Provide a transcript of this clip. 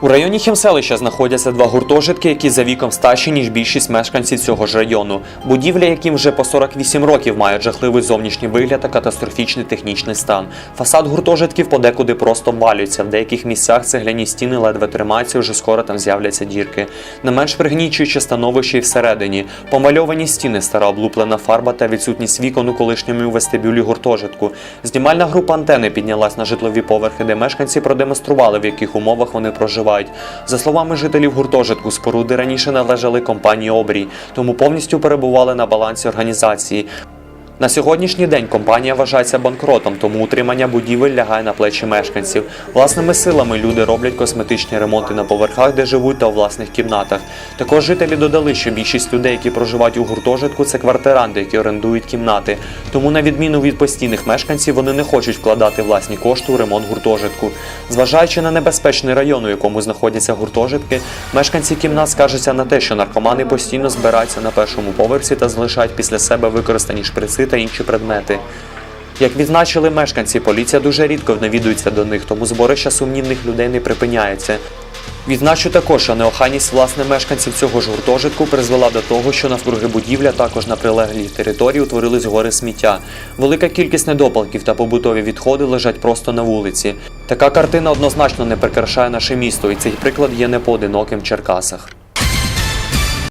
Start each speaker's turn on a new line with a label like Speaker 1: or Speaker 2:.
Speaker 1: У районі Хімселища знаходяться два гуртожитки, які за віком старші, ніж більшість мешканців цього ж району. Будівля, яким вже по 48 років мають жахливий зовнішній вигляд та катастрофічний технічний стан. Фасад гуртожитків подекуди просто обвалюється. В деяких місцях цегляні стіни ледве тримаються, вже скоро там з'являться дірки. Не менш пригнічуюче становище і всередині. Помальовані стіни, стара облуплена фарба та відсутність вікон у колишньому вестибюлі гуртожитку. Знімальна група антени піднялась на житлові поверхи, де мешканці продемонстрували, в яких умовах вони проживають. За словами жителів гуртожитку, споруди раніше належали компанії Обрій, тому повністю перебували на балансі організації. На сьогоднішній день компанія вважається банкротом, тому утримання будівель лягає на плечі мешканців. Власними силами люди роблять косметичні ремонти на поверхах, де живуть та у власних кімнатах. Також жителі додали, що більшість людей, які проживають у гуртожитку, це квартиранти, які орендують кімнати. Тому, на відміну від постійних мешканців, вони не хочуть вкладати власні кошти у ремонт гуртожитку. Зважаючи на небезпечний район, у якому знаходяться гуртожитки, мешканці кімнат скаржаться на те, що наркомани постійно збираються на першому поверсі та залишають після себе використані шприци та інші предмети. Як відзначили мешканці, поліція дуже рідко навідується до них, тому зборище сумнівних людей не припиняється. Відзначу також, що неохайність власне мешканців цього ж гуртожитку призвела до того, що навкруги будівля, також на прилеглій території утворились гори сміття. Велика кількість недопалків та побутові відходи лежать просто на вулиці. Така картина однозначно не прикрашає наше місто, і цей приклад є непоодиноким в Черкасах.